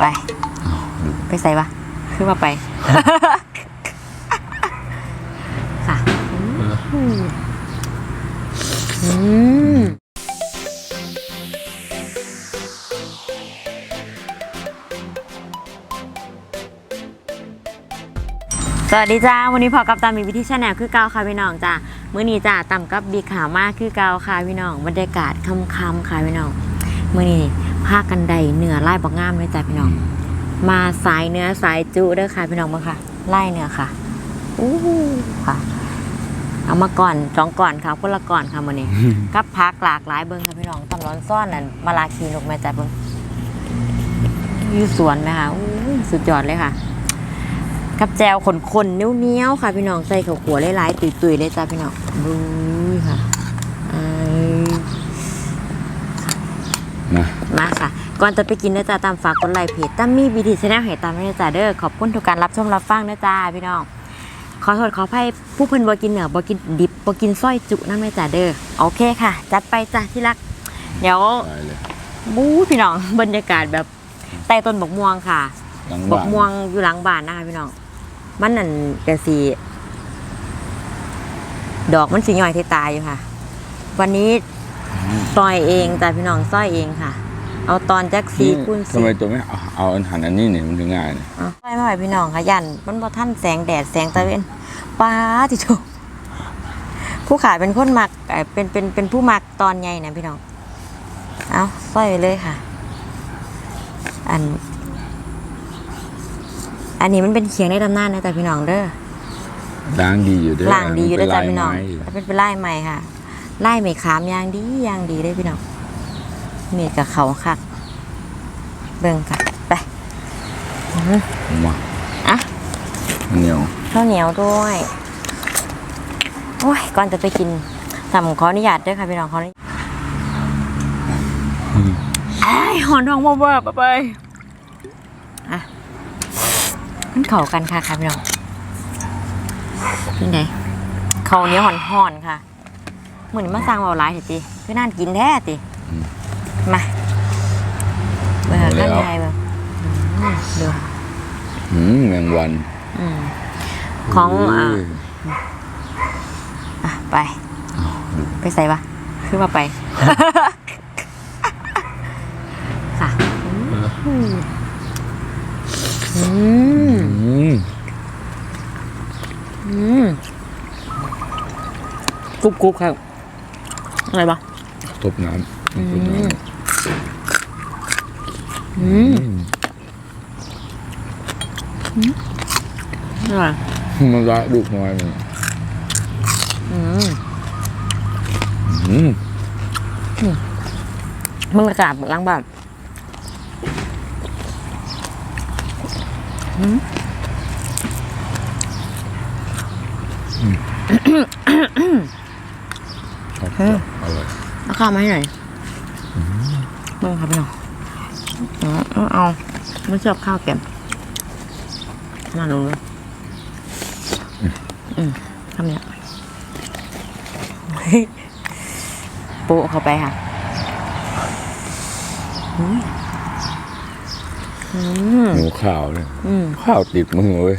ไป ไปใส่ปะคือว่าไป ค่ะอืมสวัสดีจ้า วันนี้พอกับตามมีวิธีชาแนลคือเกาค่ะพี่น้องจ้ามื้อนี้จ้าต่ำกับบีขาวมากคือเกาค่ะพี่น้องบรรยากาศค่ำๆค่ะพี่น้องมื้อนี้ ภาคกันใดเหนือไล่บักงามเลยจ้าพี่น้อง มาสายเนื้อสายจุเด้อค่ะพี่น้องมาค่ะไล่เนื้อค่ะอู้หูค่ะ เอามาก่อนสองก่อนค่ะคนละก่อนค่ะมื้อนี้กับพักหลากหลายเบิ่งค่ะพี่น้องตำร้อนซ่อนนั่นมาลาคีนกแม่จ้าเบิ่งอยู่สวนไหมคะอู้ยสุดยอดเลยค่ะ กับแจวขนๆเนี้ยวๆค่ะ พี่น้องใส่ข้าวขัวหลายๆตุยๆเลยจ้าพี่น้องดูค่ะอืม นะมาค่ะ ก่อนจะไปกินเนื้อจ้าตามฝากกดไลค์เพจตั้มมี่บีทีชแนลให้ตามด้วยนะจ้าเด้อขอบคุณทุกการรับชมรับฟังนะจ้าพี่น้องขอโทษขออภัยผู้เพิ่นบ่กินเหนือบ่กินดิบบ่กินส้อยจุนะแม่จ้าเด้อโอเคค่ะ จัดไปจ้าที่รัก เดี๋ยวตายเลยบู๊พี่น้องบรรยากาศแบบใต้ต้นบกม่วงค่ะ หลังบบ้ากนม่วงอยู่หลังบ้านนะคะพี่น้อง มันนั่นกะสีดอกมันสีย่อยที่ตายอยู่ค่ะ วันนี้ ซอยเองแต่พี่น้องซอยเองค่ะ เอาตอนจักสีคูณทำสีไมตัวไม่เอาเอาอันหันอันนี้เนี่ยมันถึงง่ายเนี่ยเอาซอยมาไว้พี่น้องค่ะยันมันบ่ท่านแสงแดดแสงตะเวนป้าจิโจผู้ขายเป็นคนมักเอ่อเป็นเป็นเป็นผู้มักตอนใหญ่นะพี่น้องเอาซอยไปเลยค่ะ อัน อันนี้มันเป็นเคียงในตำนานนะแต่พี่น้องเด้อล้างดีอยู่เด้วยล่างดีอยู่ด้วยจ้ะพี่น้องไม้เป็นเป็นไล่ใหม่ค่ะ ไล่ไม่ขามยางดียางดีเลยพี่น้องมีดกับเขาคักเบิ่งค่ะไปอื้อหือมาอะเหนียวข้าวเหนียวด้วยโอ้ยก่อนจะไปกินทำขออนุญาตด้วยค่ะพี่น้องขออนุญาตไอ้ายหอนทองบ่เบิร์ไปอะมันเข้ากันค่ะค่ะพี่น้องนี่ไงเขาวเหนี้ยวห่อนๆค่ะเห มือนมาสร้างเบาหลายเถอะจีคือน่านกินแท้ติมาเบอร์ข้างในเบอร์อืมดูหืมแมงวันอืมของอ่าโยอะไป ไปใส่ปะคือว่าไป ค่ะอืมอืมอืมอืมกรุบกรุบครับ อะไรปะทบน้ำทบน้อืมำอร่อยมันละลูกน้อยมันอืมอืมมึงกระกาบล้างบ้านอืมชอบ อร่อยเอาข้าวมาให้หน่อยมึงครับพี่น้องอ๋อเอาเอาไม่ชอบข้าวแกมมาลงเลยอืมทำเนี้ยเฮ้ยโปะเข้าไปค่ะอืมอืมหมูข้าวเนี่ยอืมข้าวติดมือเว้ย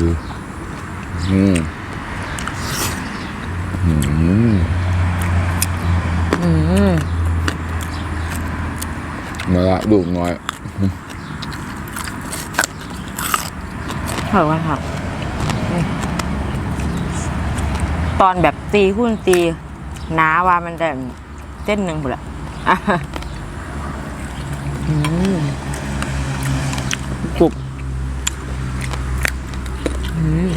ดูอืมอื มอืมมาละลูกน้อยเผากันค่ะอืมตอนแบบตีหุ้นตีหนาว่ามันแต่เส้นหนึ่งหมดละอะอืมกรุบอืม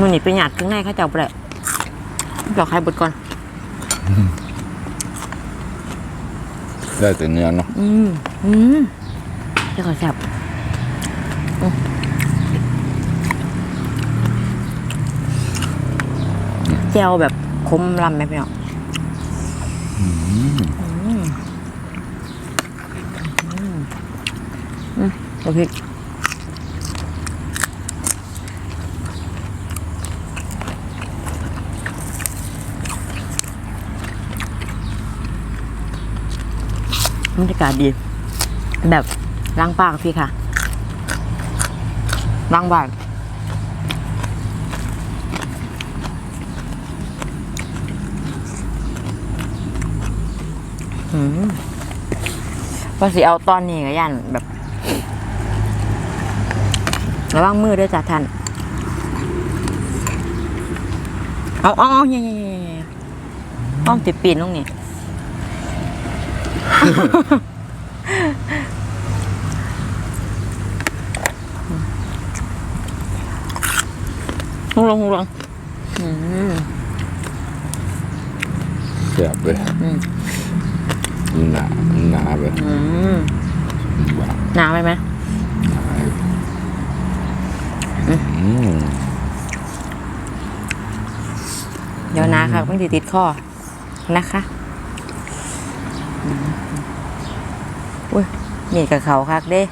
มันนี่เป็นหยาดข้างในเข้าเจ้าไปเลยเดี๋ยวใครบดก่อน ได้แต่เนื้อเนาะอืมอืมเดี๋ยวขอแซ่บอืมแจวแบบคมลำไหมพี่น้องอืมอืมอืมโอเค บรรยากาศดี แบบล้างปากพี่ค่ะล้างบาทอืมว่าสิเอาตอนนี้ก็ยันแบบระวังมือด้วยจ้ะท่าน เอาเอาเอาเนี่ยเนี่ยเนี่ยเนี่ยต้องติดปีนตรงนี้ ลงลงลงอืมแซ่บเลยอืมหนาหนาเลยอืมหวานหนาวไปไหมอืมเดี๋ยวนะครับมันจะติดคอนะคะอืม นี่กับเขาคักเด้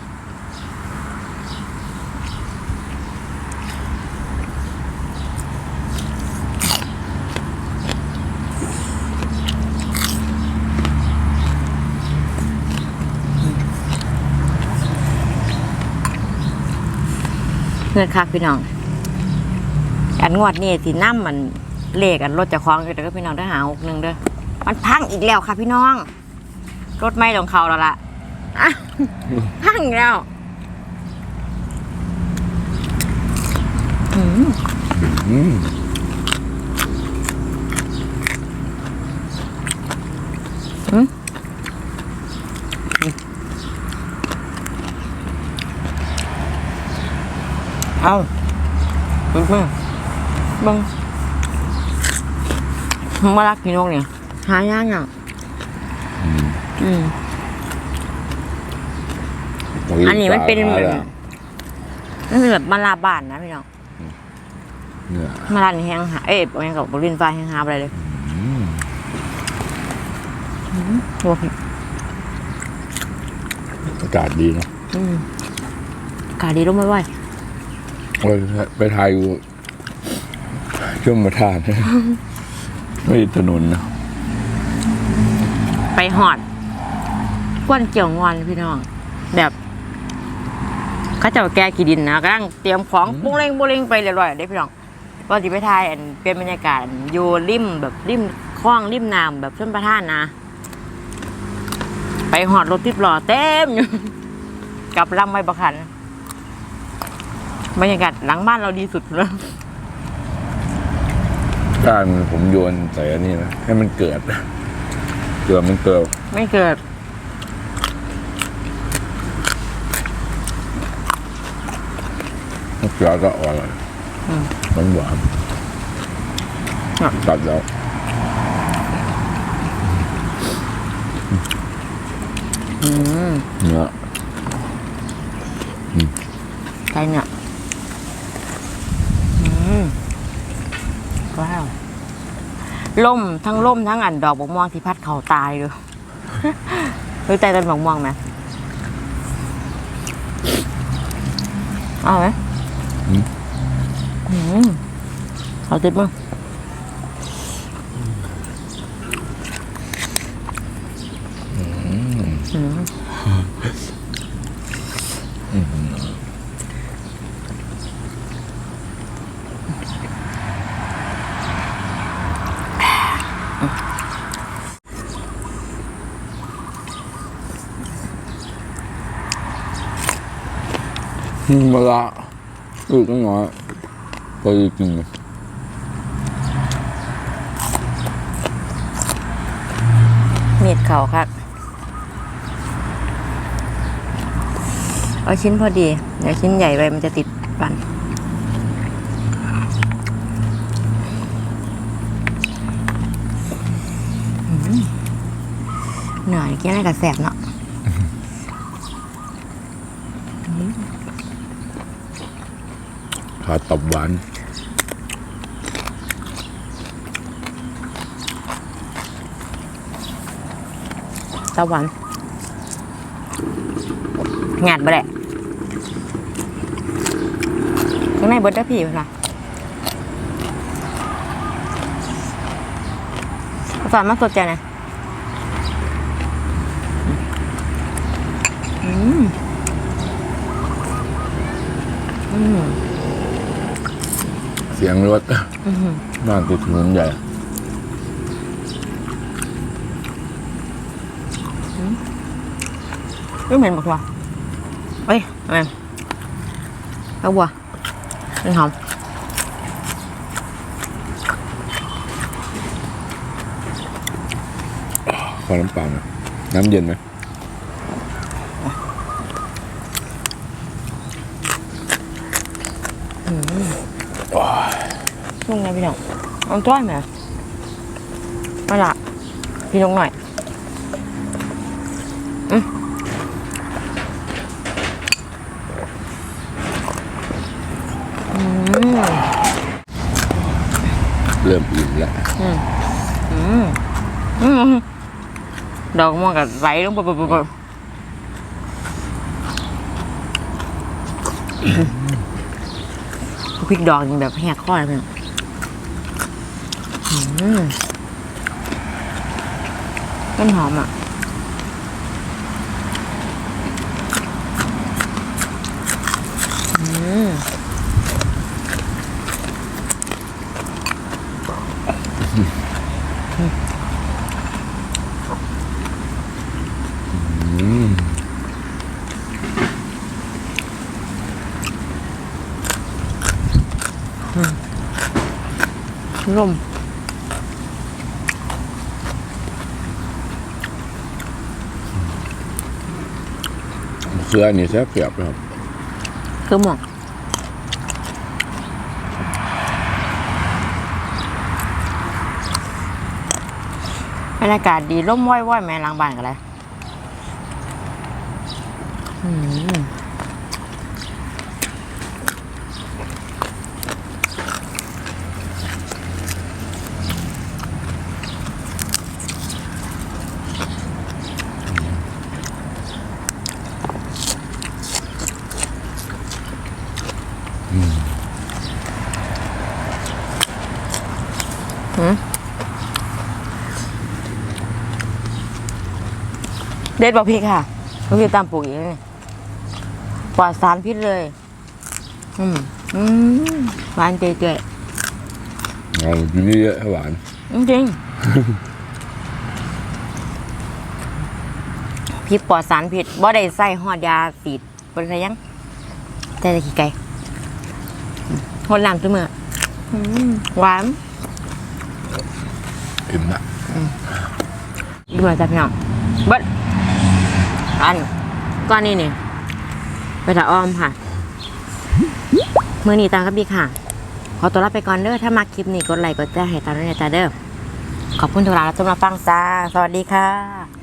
เงินคักพี่น้อง อันงวดนี่สิน้ำมันเลขอันรถจะคล้องอยู่แต่ก็พี่น้องได้หาหกหนึ่งเด้อ มันพังอีกแล้วค่ะพี่น้อง รถไม่ลงเขาแล้วละอะ พังอีกแล้วอืมอืมเอาเบิ่งเบิ่งเบิ่งมารักพี่น้องเนี่ยหายากอะอืม อันนี้มันเป็นปลาแบบแล้วมันเป็นแบบมาลาบ้านนะพี่น้องเนื้อมาลาแห้งหาเอ๊ะแห้งกับบรินฟ้าแห้งหาอะไรเลยอืมโอ้ยอากาศดีเนาะอืมอากาศดีร่มไม่ไหวโอ้ยไปถ่ายอยู่ช่วงมาทานไม่ถนนนะไปหอดกวนเกี่ยวงอนพี่น้อง แบบ เขาเจะแกกี่ดินนะกำลังเตรียมของปุ้งเร่งปุ้งเร่งไปเรื่อยๆได้พี่น้องก็จะไปถ่ายอันเป็นบรรยากาศอันอยู่ริมแบบริมคลองริมน้ำแบบชนประทานนะ ไปหอดรถทิพย์หล่อเต็มอยู่กับลำไม่ประคันบรรยากาศหลังบ้านเราดีสุดแล้วก้านผมโยนใส่อันนี้นะให้มันเกิดเกิดมันเกิดไม่เกิด เกลือก็อ่อนอืมมันหวานอะตัดแล้วอืมเนื้อใช่เนี่ยอืมว้าวล่มทั้งล่มทั้งอันดอกบกม่วงที่พัดเขาตายเลยรู้ใจต้นบกม่วงไหมเอาไหม อืมเอาติดมั้งอืมมา ละลูกก็น้อยก็กินมีดเขาครับเอาชิ้นพอดี เดี๋ยวชิ้นใหญ่ไปมันจะติดฟันเหนื่อยกินอะไรกับแสบเนาะ ขาตับหวานตะวันงานบ่แหละข้างในเบิร์ดได้ผีปล่าสอนมาสดใจนะอืมอืม เสียงรถอืมบ้านติดถนนใหญ่ไม่เหม็นบอกว่าเอ้ยอะไรเอาบัวเป็นหอมขอน้ำเปล่าหนะน้ำเย็นไหม ลุงไงพี่ น้องเอาจ้อยไหมมาละพี่ลงหน่อยอืมอืมเริ่มอิ่มแล้วอืมอืมดอกม่วงกับไหลลงไปไปไปไปพริกดอกยังแบบแหกข้อเลยพี่น้องอืมต้น หอมอะอืม เสือนี่แซ่บเสียบครับคือหมอกบรรยากาศดีร่มว่อยๆแม่ล้างบ้านกันเลยอืมเด็ดบอกพี่ค่ะก็คือตามปลูกอีกนี่ปลอดสารพิษเลย อืมอืมหวานเจ๋ยเอากินเยอะๆให้หวานๆจริงๆพริกปลอดสารพิษบ่ได้ใส่หอดยาสีดบนอะไรยังแต่ตะขี้ไก่อืมหดน้ำตัวมืออืมหวานอิ่มละดูหน่อยจ้ะพี่น้องเบิด อันก้อนนี้นี่ไปถาอ้อมค่ะ มือหนีตามกับบีค่ะ ขอตัวลาไปก่อนเด้อถ้ามาคลิปนี้กดไลค์กดแชร์ให้ตามด้วยนะจ๊ะเด้อขอบคุณทุกท่านที่รับชมรับฟังจ้า สวัสดีค่ะ